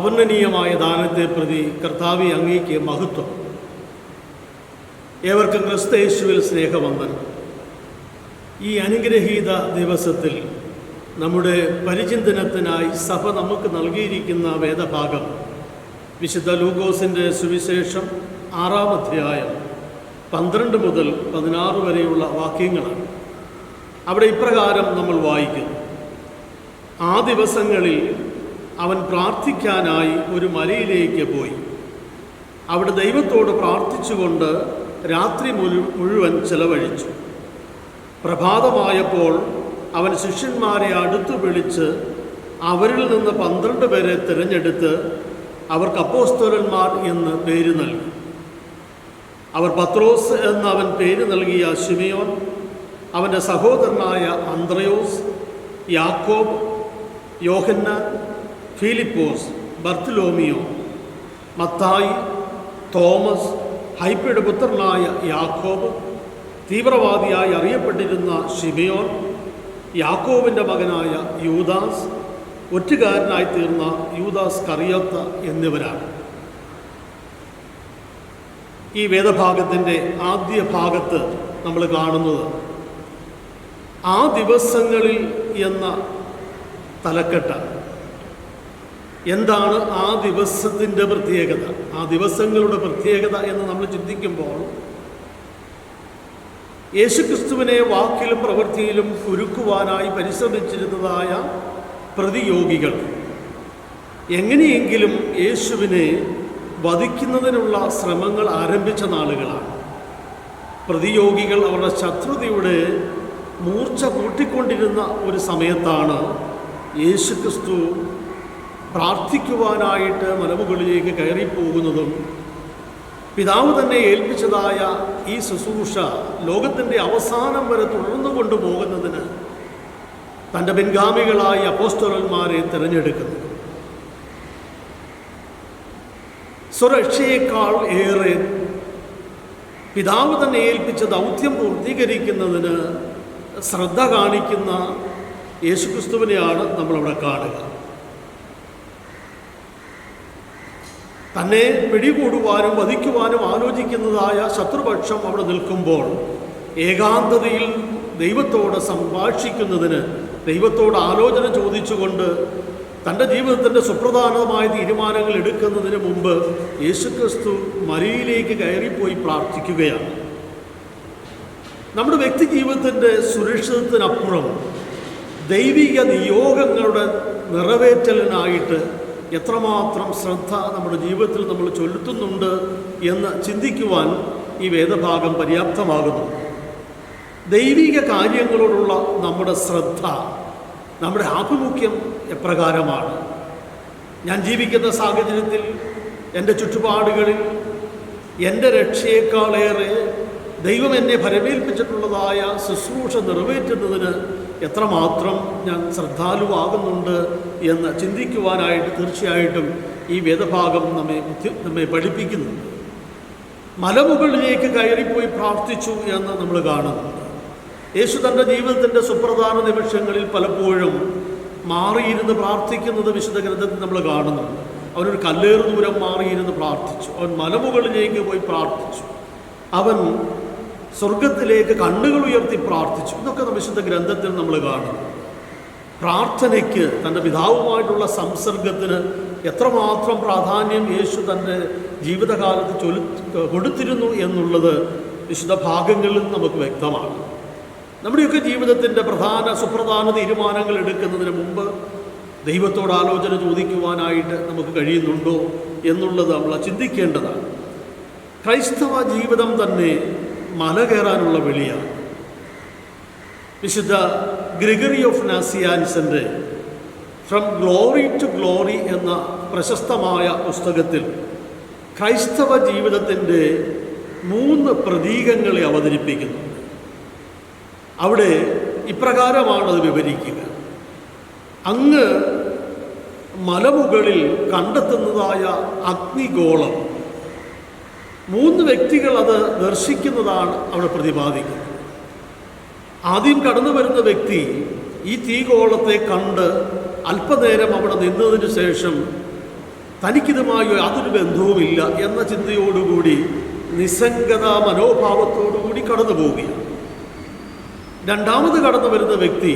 അവർണനീയമായ ദാനത്തെ പ്രതി കർത്താവി അങ്ങേക്ക് മഹത്വം. ഏവർക്കും ക്രിസ്തയേശുവിൽ സ്നേഹവന്ദനം. ഈ അനുഗ്രഹീത ദിവസത്തിൽ നമ്മുടെ പരിചിന്തനത്തിനായി സഭ നമുക്ക് നൽകിയിരിക്കുന്ന വേദഭാഗം വിശുദ്ധ ലൂക്കോസിന്റെ സുവിശേഷം ആറാം അധ്യായം പന്ത്രണ്ട് മുതൽ പതിനാറ് വരെയുള്ള വാക്യങ്ങളാണ്. അവിടെ ഇപ്രകാരം നമ്മൾ വായിക്കുന്നു. ആ ദിവസങ്ങളിൽ അവൻ പ്രാർത്ഥിക്കാനായി ഒരു മലയിലേക്ക് പോയി. അവിടെ ദൈവത്തോട് പ്രാർത്ഥിച്ചുകൊണ്ട് രാത്രി മുഴുവൻ ചെലവഴിച്ചു. പ്രഭാതമായപ്പോൾ അവൻ ശിഷ്യന്മാരെ അടുത്തു വിളിച്ച് അവരിൽ നിന്ന് പന്ത്രണ്ട് പേരെ തിരഞ്ഞെടുത്ത് അവർക്ക് അപ്പോസ്തോലന്മാർ എന്ന് പേര് നൽകി. അവർ പത്രോസ് എന്ന് അവൻ പേര് നൽകിയ ശിമിയോൻ അവന്റെ സഹോദരനായ അന്ത്രയോസ് യാക്കോബ് യോഹന്നാൻ ഫിലിപ്പോസ് ബർത്തലോമിയോ മത്തായി തോമസ് ഹൈപ്പയുടെ പുത്രനായ യാക്കോബ് തീവ്രവാദിയായി അറിയപ്പെട്ടിരുന്ന ഷിമിയോൻ യാക്കോബിന്റെ മകനായ യൂദാസ് ഒറ്റുകാരനായി തീർന്ന യൂദാസ് കറിയത്ത എന്നിവരാണ്. ഈ വേദഭാഗത്തിന്റെ ആദ്യ ഭാഗത്ത് നമ്മൾ കാണുന്നത് ആ ദിവസങ്ങളിൽ എന്ന തലക്കെട്ട എന്താണ് ആ ദിവസത്തിന്റെ പ്രത്യേകത? ആ ദിവസങ്ങളുടെ പ്രത്യേകത എന്ന് നമ്മൾ ചിന്തിക്കുമ്പോൾ യേശുക്രിസ്തുവിനെ വാക്കിലും പ്രവൃത്തിയിലും കുരുക്കുവാനായി പരിശ്രമിച്ചിരുന്നതായ പ്രതിയോഗികൾ. എങ്ങനെയെങ്കിലും യേശുവിനെ വധിക്കുന്നതിനുള്ള ശ്രമങ്ങൾ ആരംഭിച്ച നാളുകളാണ്. പ്രതിയോഗികൾ അവരുടെ ശത്രുതയുടെ മൂർച്ച കൂട്ടിക്കൊണ്ടിരുന്ന ഒരു സമയത്താണ് യേശുക്രിസ്തു പ്രാർത്ഥിക്കുവാനായിട്ട് മലമുകളിലേക്ക് കയറിപ്പോകുന്നതും പിതാവ് തന്നെ ഏൽപ്പിച്ചതായ ഈ ശുശ്രൂഷ ലോകത്തിന്റെ അവസാനം വരെ തുടർന്നു കൊണ്ടുപോകുന്നതിന് തന്റെ പിൻഗാമികളായ അപ്പോസ്തോലന്മാരെ തിരഞ്ഞെടുക്കുന്നു. സ്വരക്ഷയേക്കാൾ ഏറെ പിതാവ് തന്നെ ഏൽപ്പിച്ച ദൗത്യം പൂർത്തീകരിക്കുന്നതിന് ശ്രദ്ധ കാണിക്കുന്ന യേശുക്രിസ്തുവിനെയാണ് നമ്മളവിടെ കാണുക. തന്നെ പിടികൂടുവാനും വധിക്കുവാനും ആലോചിക്കുന്നതായ ശത്രുപക്ഷം അവിടെ നിൽക്കുമ്പോൾ ഏകാന്തതയിൽ ദൈവത്തോട് സംഭാഷിക്കുന്നതിന് ദൈവത്തോട് ആലോചന ചോദിച്ചുകൊണ്ട് തന്റെ ജീവിതത്തിന്റെ സുപ്രധാനമായ തീരുമാനങ്ങൾ എടുക്കുന്നതിന് മുമ്പ് യേശുക്രിസ്തു മരിയിലേക്ക് കയറിപ്പോയി പ്രാർത്ഥിക്കുകയാണ്. നമ്മുടെ വ്യക്തി ജീവിതത്തിന്റെ സുരക്ഷിതത്തിനപ്പുറം ദൈവിക നിയോഗങ്ങളുടെ നിറവേറ്റലിനായിട്ട് എത്രമാത്രം ശ്രദ്ധ നമ്മുടെ ജീവിതത്തിൽ നമ്മൾ ചൊലുത്തുന്നുണ്ട് എന്ന് ചിന്തിക്കുവാൻ ഈ വേദഭാഗം പര്യാപ്തമാകുന്നു. ദൈവിക കാര്യങ്ങളോടുള്ള നമ്മുടെ ശ്രദ്ധ നമ്മുടെ ആഭിമുഖ്യം എപ്രകാരമാണ്. ഞാൻ ജീവിക്കുന്ന സാഹചര്യത്തിൽ എന്റെ ചുറ്റുപാടുകളിൽ എന്റെ രക്ഷയേക്കാളേറെ ദൈവം എന്നെ ഭരമേൽപ്പിച്ചിട്ടുള്ളതായ ശുശ്രൂഷ നിറവേറ്റുന്നതിന് എത്രമാത്രം ഞാൻ ശ്രദ്ധാലുവാകുന്നുണ്ട് എന്ന് ചിന്തിക്കുവാനായിട്ട് തീർച്ചയായിട്ടും ഈ വേദഭാഗം നമ്മെ നമ്മെ പഠിപ്പിക്കുന്നു. മലമുകളിലേക്ക് കയറിപ്പോയി പ്രാർത്ഥിച്ചു എന്ന് നമ്മൾ കാണുന്നുണ്ട്. യേശു തന്റെ ജീവിതത്തിന്റെ സുപ്രധാന നിമിഷങ്ങളിൽ പലപ്പോഴും മാറിയിരുന്ന് പ്രാർത്ഥിക്കുന്നത് വിശുദ്ധ ഗ്രന്ഥത്തിൽ നമ്മൾ കാണുന്നുണ്ട്. അവനൊരു കല്ലേറ് ദൂരം മാറിയിരുന്ന് പ്രാർത്ഥിച്ചു. അവൻ മലമുകളിലേക്ക് പോയി പ്രാർത്ഥിച്ചു. അവൻ സ്വർഗത്തിലേക്ക് കണ്ണുകൾ ഉയർത്തി പ്രാർത്ഥിച്ചു. ഇതൊക്കെ നമ്മൾ വിശുദ്ധ ഗ്രന്ഥത്തിൽ നമ്മൾ കാണുന്നു. പ്രാർത്ഥനയ്ക്ക് തന്റെ പിതാവുമായിട്ടുള്ള സംസർഗത്തിന് എത്രമാത്രം പ്രാധാന്യം യേശു തന്റെ ജീവിതകാലത്ത് ചൊലു കൊടുത്തിരുന്നു എന്നുള്ളത് വിശുദ്ധ ഭാഗങ്ങളിൽ നമുക്ക് വ്യക്തമാണ്. നമ്മുടെയൊക്കെ ജീവിതത്തിന്റെ പ്രധാന സുപ്രധാന തീരുമാനങ്ങൾ എടുക്കുന്നതിന് മുമ്പ് ദൈവത്തോട് ആലോചന ചോദിക്കുവാനായിട്ട് നമുക്ക് കഴിയുന്നുണ്ടോ എന്നുള്ളത് നമ്മൾ ചിന്തിക്കേണ്ടതാണ്. ക്രൈസ്തവ ജീവിതം തന്നെ മല കയറാനുള്ള വെളിയാണ് വിശുദ്ധ ഗ്രിഗറി ഓഫ് നാസിയാൻസിന്റെ ഫ്രം ഗ്ലോറി ടു ഗ്ലോറി എന്ന പ്രശസ്തമായ പുസ്തകത്തിൽ ക്രൈസ്തവ ജീവിതത്തിന്റെ മൂന്ന് പ്രതീകങ്ങളെ അവതരിപ്പിക്കുന്നു. അവിടെ ഇപ്രകാരമാണ് അത് വിവരിക്കുക. അങ്ങ് മലമുകളിൽ കണ്ടെത്തുന്നതായ അഗ്നിഗോളം മൂന്ന് വ്യക്തികൾ അത് ദർശിക്കുന്നതാണ് അവിടെ പ്രതിപാദിക്കുന്നത്. ആദ്യം കടന്നു വരുന്ന വ്യക്തി ഈ തീകോളത്തെ കണ്ട് അല്പനേരം അവിടെ നിന്നതിന് ശേഷം തനിക്കിതുമായി യാതൊരു ബന്ധവുമില്ല എന്ന ചിന്തയോടുകൂടി നിസ്സംഗത മനോഭാവത്തോടുകൂടി കടന്നു പോവുകയാണ്. രണ്ടാമത് കടന്നു വരുന്ന വ്യക്തി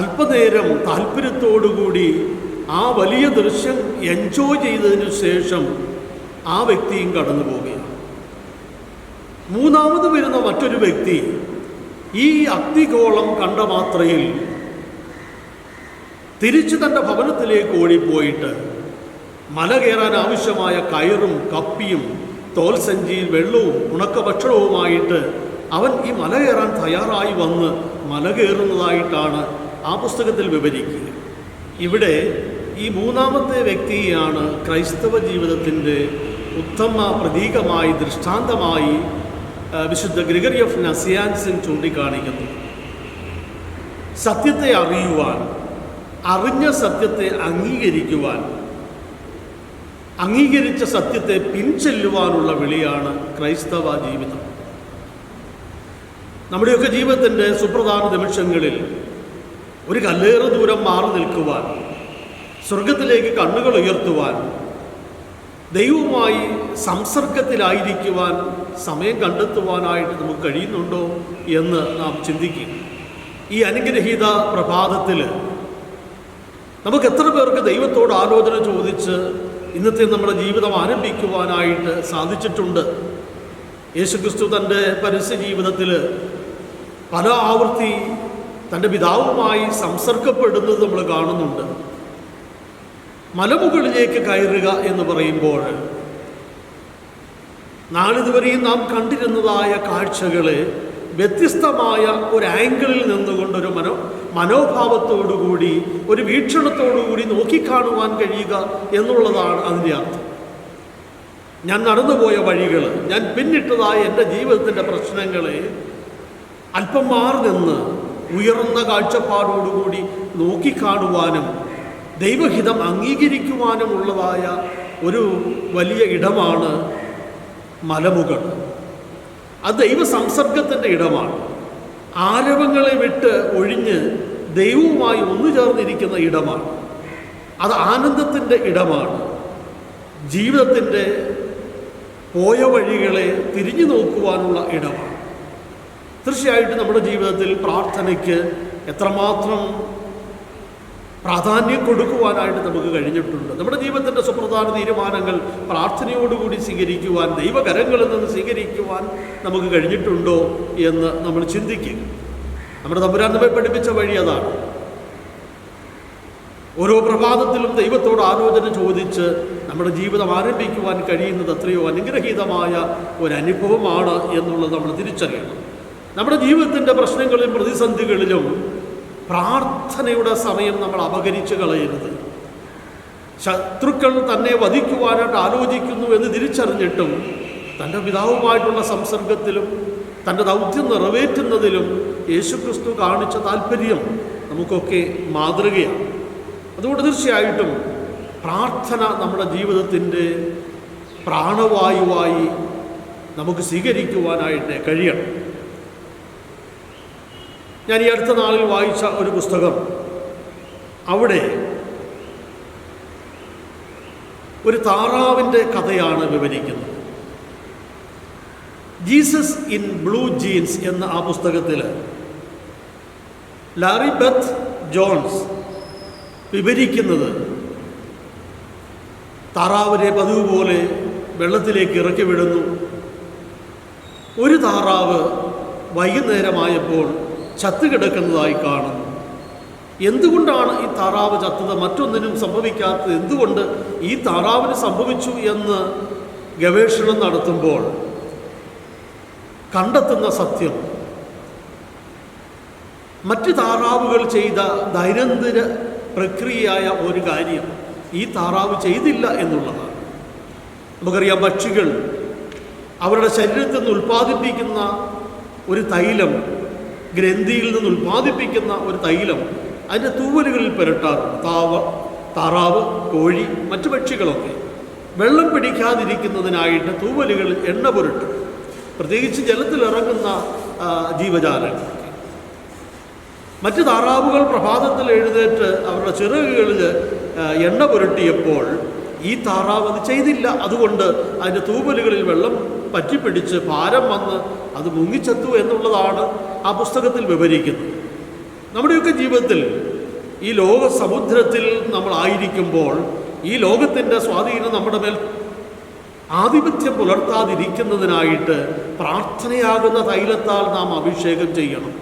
അല്പനേരം താല്പര്യത്തോടുകൂടി ആ വലിയ ദൃശ്യം എൻജോയ് ചെയ്തതിനു ശേഷം ആ വ്യക്തിയും കടന്നു പോവുകയാണ്. മൂന്നാമത് വരുന്ന മറ്റൊരു വ്യക്തി ഈ അഗ്നിഗോളം കണ്ട മാത്രയിൽ തിരിച്ചു തന്റെ ഭവനത്തിലേക്ക് ഓടിപ്പോയിട്ട് മല കയറാൻ ആവശ്യമായ കയറും കപ്പിയും തോൽസഞ്ചിയിൽ വെള്ളവും ഉണക്ക ഭക്ഷണവുമായിട്ട് അവൻ ഈ മല കയറാൻ തയ്യാറായി വന്ന് മല കയറുന്നതായിട്ടാണ് ആ പുസ്തകത്തിൽ വിവരിക്കുക. ഇവിടെ ഈ മൂന്നാമത്തെ വ്യക്തിയാണ് ക്രൈസ്തവ ജീവിതത്തിന്റെ ഉത്തമ പ്രതീകമായി ദൃഷ്ടാന്തമായി വിശുദ്ധ ഗ്രിഗറി ഓഫ് നസിയാൻസിൻ ചൂണ്ടിക്കാണിക്കുന്നു. സത്യത്തെ അറിയുവാൻ അറിഞ്ഞ സത്യത്തെ അംഗീകരിക്കുവാൻ അംഗീകരിച്ച സത്യത്തെ പിൻചെല്ലുവാനുള്ള വിളിയാണ് ക്രൈസ്തവ ജീവിതം. നമ്മുടെയൊക്കെ ജീവിതത്തിന്റെ സുപ്രധാന നിമിഷങ്ങളിൽ ഒരു കല്ലേറെ ദൂരം മാറി നിൽക്കുവാൻ സ്വർഗത്തിലേക്ക് കണ്ണുകൾ ഉയർത്തുവാൻ ദൈവവുമായി സംസർഗത്തിലായിരിക്കുവാൻ സമയം കണ്ടെത്തുവാനായിട്ട് നമുക്ക് കഴിയുന്നുണ്ടോ എന്ന് നാം ചിന്തിക്കും. ഈ അനുഗ്രഹീത പ്രഭാതത്തിൽ നമുക്ക് എത്ര പേർക്ക് ദൈവത്തോട് ആലോചന ചോദിച്ച് ഇന്നത്തെ നമ്മുടെ ജീവിതം ആരംഭിക്കുവാനായിട്ട് സാധിച്ചിട്ടുണ്ട്. യേശുക്രിസ്തു തന്റെ പരസ്യ ജീവിതത്തിൽ പല ആവൃത്തി തന്റെ പിതാവുമായി സംസർഗപ്പെടുന്നത് നമ്മൾ കാണുന്നുണ്ട്. മലമുകളിലേക്ക് കയറുക എന്ന് പറയുമ്പോൾ നാളിതുവരെയും നാം കണ്ടിരുന്നതായ കാഴ്ചകൾ വ്യത്യസ്തമായ ഒരു ആംഗിളിൽ നിന്നുകൊണ്ടൊരു മനോ മനോഭാവത്തോടുകൂടി ഒരു വീക്ഷണത്തോടുകൂടി നോക്കിക്കാണുവാൻ കഴിയുക എന്നുള്ളതാണ് അതിന്റെ അർത്ഥം. ഞാൻ നടന്നുപോയ വഴികൾ ഞാൻ പിന്നിട്ടതായ എന്റെ ജീവിതത്തിന്റെ പ്രശ്നങ്ങളെ അല്പം മാറി നിന്ന് ഉയർന്ന കാഴ്ചപ്പാടോടുകൂടി നോക്കിക്കാണുവാനും ദൈവഹിതം അംഗീകരിക്കുവാനുമുള്ളതായ ഒരു വലിയ ഇടമാണ് മലമുകൾ. അത് ദൈവ സംസർഗത്തിന്റെ ഇടമാണ്. ആരവങ്ങളെ വിട്ട് ഒഴിഞ്ഞ് ദൈവവുമായി ഒന്നു ചേർന്നിരിക്കുന്ന ഇടമാണ്. അത് ആനന്ദത്തിന്റെ ഇടമാണ്. ജീവിതത്തിന്റെ പോയ വഴികളെ തിരിഞ്ഞു നോക്കുവാനുള്ള ഇടമാണ്. തീർച്ചയായിട്ടും നമ്മുടെ ജീവിതത്തിൽ പ്രാർത്ഥനയ്ക്ക് എത്രമാത്രം പ്രാധാന്യം കൊടുക്കുവാനായിട്ട് നമുക്ക് കഴിഞ്ഞിട്ടുണ്ട്. നമ്മുടെ ജീവിതത്തിന്റെ സുപ്രധാന തീരുമാനങ്ങൾ പ്രാർത്ഥനയോടുകൂടി സ്വീകരിക്കുവാൻ ദൈവകരങ്ങളിൽ നിന്ന് സ്വീകരിക്കുവാൻ നമുക്ക് കഴിഞ്ഞിട്ടുണ്ടോ എന്ന് നമ്മൾ ചിന്തിക്കുക. നമ്മുടെ തമ്പുരാൻ നമ്മെ പഠിപ്പിച്ച വഴി അതാണ്. ഓരോ പ്രഭാതത്തിലും ദൈവത്തോട് ആലോചന ചോദിച്ച് നമ്മുടെ ജീവിതം ആരംഭിക്കുവാൻ കഴിയുന്നത് എത്രയോ അനുഗ്രഹീതമായ ഒരനുഭവമാണ് എന്നുള്ളത് നമ്മൾ തിരിച്ചറിയണം. നമ്മുടെ ജീവിതത്തിന്റെ പ്രശ്നങ്ങളിലും പ്രതിസന്ധികളിലും പ്രാർത്ഥനയുടെ സമയം നമ്മൾ അപകരിച്ച് കളയരുത്. ശത്രുക്കൾ തന്നെ വധിക്കുവാനായിട്ട് ആലോചിക്കുന്നു എന്ന് തിരിച്ചറിഞ്ഞിട്ടും തന്റെ പിതാവുമായിട്ടുള്ള സംസർഗത്തിലും തന്റെ ദൗത്യം നിറവേറ്റുന്നതിലും യേശുക്രിസ്തു കാണിച്ച താല്പര്യം നമുക്കൊക്കെ മാതൃകയാണ്. അതുകൊണ്ട് തീർച്ചയായിട്ടും പ്രാർത്ഥന നമ്മുടെ ജീവിതത്തിന്റെ പ്രാണവായുവായി നമുക്ക് സ്വീകരിക്കുവാനായിട്ട് കഴിയണം. ഞാൻ ഈ അടുത്ത നാളിൽ വായിച്ച ഒരു പുസ്തകം. അവിടെ ഒരു താറാവിന്റെ കഥയാണ് വിവരിക്കുന്നത്. ജീസസ് ഇൻ ബ്ലൂ ജീൻസ് എന്ന ആ പുസ്തകത്തിൽ ലാറി ബത്ത് ജോൺസ് വിവരിക്കുന്നത് താറാവിനെ പതിവ് പോലെ വെള്ളത്തിലേക്ക് ഇറക്കി വിടുന്നു. ഒരു താറാവ് വൈകുന്നേരമായപ്പോൾ ചത്തുകിടക്കുന്നതായി കാണുന്നു. എന്തുകൊണ്ടാണ് ഈ താറാവ് ചത്തത്? മറ്റൊന്നിനും സംഭവിക്കാത്തത് എന്തുകൊണ്ട് ഈ താറാവിന് സംഭവിച്ചു എന്ന് ഗവേഷണം നടത്തുമ്പോൾ കണ്ടെത്തുന്ന സത്യം മറ്റ് താറാവുകൾ ചെയ്ത ദൈനംദിന പ്രക്രിയയായ ഒരു കാര്യം ഈ താറാവ് ചെയ്തില്ല എന്നുള്ളതാണ്. നമുക്കറിയാം പക്ഷികൾ അവരുടെ ശരീരത്തിൽ നിന്ന് ഉൽപ്പാദിപ്പിക്കുന്ന ഒരു തൈലം ഗ്രന്ഥിയിൽ നിന്ന് ഉൽപ്പാദിപ്പിക്കുന്ന ഒരു തൈലം അതിന്റെ തൂവലുകളിൽ പുരട്ടാറുണ്ട് താവ താറാവ് കോഴി മറ്റു പക്ഷികളൊക്കെ വെള്ളം പിടിക്കാതിരിക്കുന്നതിനായിട്ട് തൂവലുകളിൽ എണ്ണ പുരട്ടും. പ്രത്യേകിച്ച് ജലത്തിലിറങ്ങുന്ന ജീവജാലങ്ങൾ മറ്റ് താറാവുകൾ പ്രഭാതത്തിൽ എഴുന്നേറ്റ് അവരുടെ ചിറകുകളിൽ എണ്ണ പുരട്ടിയപ്പോൾ ഈ താറാവ് അത് ചെയ്തില്ല. അതുകൊണ്ട് അതിന്റെ തൂവലുകളിൽ വെള്ളം പറ്റിപ്പിടിച്ച് ഭാരം വന്ന് അത് മുങ്ങിച്ചെത്തു എന്നുള്ളതാണ് ആ പുസ്തകത്തിൽ വിവരിക്കുന്നു. നമ്മുടെയൊക്കെ ജീവിതത്തിൽ ഈ ലോക സമുദ്രത്തിൽ നമ്മളായിരിക്കുമ്പോൾ ഈ ലോകത്തിന്റെ സ്വാധീനം നമ്മുടെ മേൽ ആധിപത്യം പുലർത്താതിരിക്കുന്നതിനായിട്ട് പ്രാർത്ഥനയാകുന്ന തൈലത്താൽ നാം അഭിഷേകം ചെയ്യണം.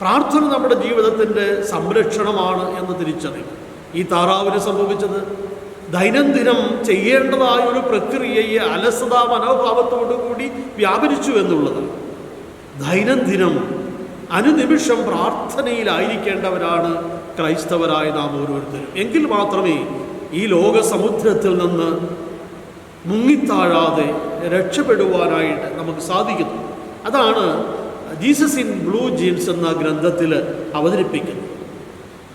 പ്രാർത്ഥന നമ്മുടെ ജീവിതത്തിന്റെ സംരക്ഷണമാണ് എന്ന് തിരിച്ചറിയും. ഈ താറാവിന് സംഭവിച്ചത് ദൈനംദിനം ചെയ്യേണ്ടതായ ഒരു പ്രക്രിയയെ അലസതാ മനോഭാവത്തോടു കൂടി വ്യാപരിച്ചു എന്നുള്ളത് ദൈനംദിനം അനുനിമിഷം പ്രാർത്ഥനയിലായിരിക്കേണ്ടവരാണ് ക്രൈസ്തവരായ നാം ഓരോരുത്തരും. എങ്കിൽ മാത്രമേ ഈ ലോക സമുദ്രത്തിൽ നിന്ന് മുങ്ങിത്താഴാതെ രക്ഷപ്പെടുവാനായിട്ട് നമുക്ക് സാധിക്കുന്നു അതാണ് ജീസസ് ഇൻ ബ്ലൂ ജീൻസ് എന്ന ഗ്രന്ഥത്തിൽ അവതരിപ്പിക്കുന്നത്.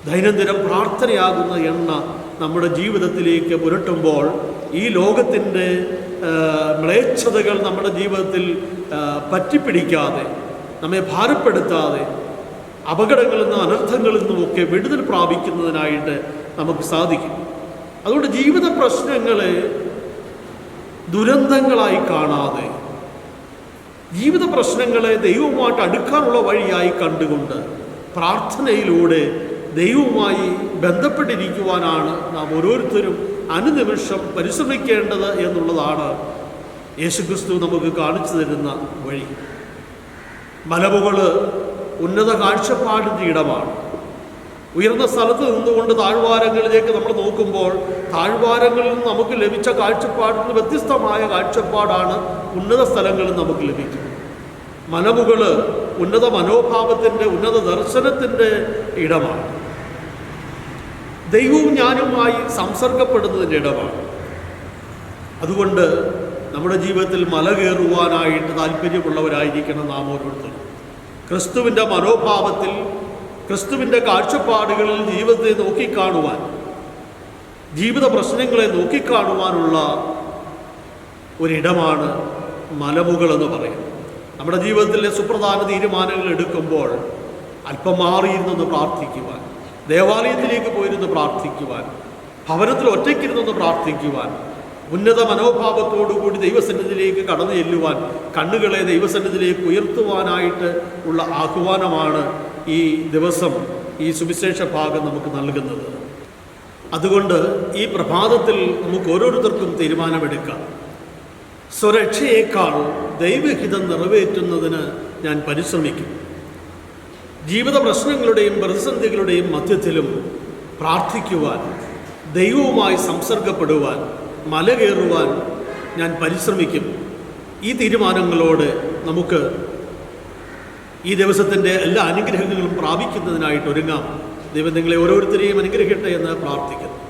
ദൈനംദിനം പ്രാർത്ഥനയാകുന്ന എണ്ണ നമ്മുടെ ജീവിതത്തിലേക്ക് പുരട്ടുമ്പോൾ ഈ ലോകത്തിന്റെ മ്ലേച്ഛതകൾ നമ്മുടെ ജീവിതത്തിൽ പറ്റിപ്പിടിക്കാതെ നമ്മെ ഭാരപ്പെടുത്താതെ അപകടങ്ങളിൽ നിന്നും അനർത്ഥങ്ങളിൽ നിന്നുമൊക്കെ വിടുതൽ പ്രാപിക്കുന്നതിനായിട്ട് നമുക്ക് സാധിക്കും. അതുകൊണ്ട് ജീവിത പ്രശ്നങ്ങളെ ദുരന്തങ്ങളായി കാണാതെ ജീവിത പ്രശ്നങ്ങളെ ദൈവവുമായിട്ട് അടുക്കാനുള്ള വഴിയായി കണ്ടുകൊണ്ട് പ്രാർത്ഥനയിലൂടെ ദൈവവുമായി ബന്ധപ്പെട്ടിരിക്കുവാനാണ് നാം ഓരോരുത്തരും അനുനിമിഷം പരിശ്രമിക്കേണ്ടത് എന്നുള്ളതാണ് യേശുക്രിസ്തു നമുക്ക് കാണിച്ചു തരുന്ന വഴി. മലമുകൾ ഉന്നത കാഴ്ചപ്പാടിന്റെ ഇടമാണ്. ഉയർന്ന സ്ഥലത്ത് നിന്നുകൊണ്ട് താഴ്വാരങ്ങളിലേക്ക് നമ്മൾ നോക്കുമ്പോൾ താഴ്വാരങ്ങളിൽ നിന്ന് നമുക്ക് ലഭിച്ച കാഴ്ചപ്പാടിൽ നിന്ന് വ്യത്യസ്തമായ കാഴ്ചപ്പാടാണ് ഉന്നത സ്ഥലങ്ങളിൽ നമുക്ക് ലഭിക്കുന്നത്. മലമുകൾ ഉന്നത മനോഭാവത്തിന്റെ ഉന്നത ദർശനത്തിന്റെ ഇടമാണ്. ദൈവവും ഞാനുമായി സംസർഗപ്പെടുന്നതിന്റെ ഇടമാണ്. അതുകൊണ്ട് നമ്മുടെ ജീവിതത്തിൽ മല കയറുവാനായിട്ട് താല്പര്യമുള്ളവരായിരിക്കണം നാം ഓരോരുത്തരും. ക്രിസ്തുവിന്റെ മനോഭാവത്തിൽ ക്രിസ്തുവിന്റെ കാഴ്ചപ്പാടുകളിൽ ജീവിതത്തെ നോക്കിക്കാണുവാൻ ജീവിത പ്രശ്നങ്ങളെ നോക്കിക്കാണുവാനുള്ള ഒരിടമാണ് മലമുകൾ എന്ന് പറയുന്നത്. നമ്മുടെ ജീവിതത്തിലെ സുപ്രധാന തീരുമാനങ്ങൾ എടുക്കുമ്പോൾ അല്പം മാറിയിരുന്നൊന്ന് പ്രാർത്ഥിക്കുവാൻ ദേവാലയത്തിലേക്ക് പോയിരുന്ന് പ്രാർത്ഥിക്കുവാൻ ഭവനത്തിൽ ഒറ്റയ്ക്കിരുന്നൊന്ന് പ്രാർത്ഥിക്കുവാൻ ഉന്നത മനോഭാവത്തോടുകൂടി ദൈവസന്നിധിയിലേക്ക് കടന്നു ചെല്ലുവാൻ കണ്ണുകളെ ദൈവസന്നിധിയിലേക്ക് ഉയർത്തുവാനായിട്ട് ഉള്ള ആഹ്വാനമാണ് ഈ ദിവസം ഈ സുവിശേഷ ഭാഗം നമുക്ക് നൽകുന്നത്. അതുകൊണ്ട് ഈ പ്രഭാതത്തിൽ നമുക്ക് ഓരോരുത്തർക്കും തീരുമാനമെടുക്കാം. സ്വരക്ഷയേക്കാൾ ദൈവഹിതം നിറവേറ്റുന്നതിന് ഞാൻ പരിശ്രമിക്കും. ജീവിത പ്രശ്നങ്ങളുടെയും പ്രതിസന്ധികളുടെയും മധ്യത്തിലും പ്രാർത്ഥിക്കുവാൻ ദൈവവുമായി സംസർഗപ്പെടുവാൻ മല കയറുവാൻ ഞാൻ പരിശ്രമിക്കും. ഈ തീരുമാനങ്ങളോട് നമുക്ക് ഈ ദിവസത്തിന്റെ എല്ലാ അനുഗ്രഹങ്ങളും പ്രാപിക്കുന്നതിനായിട്ട് ഒരുങ്ങാം. ദൈവം നിങ്ങളെ ഓരോരുത്തരെയും അനുഗ്രഹിക്കട്ടെ എന്ന് പ്രാർത്ഥിക്കുന്നു.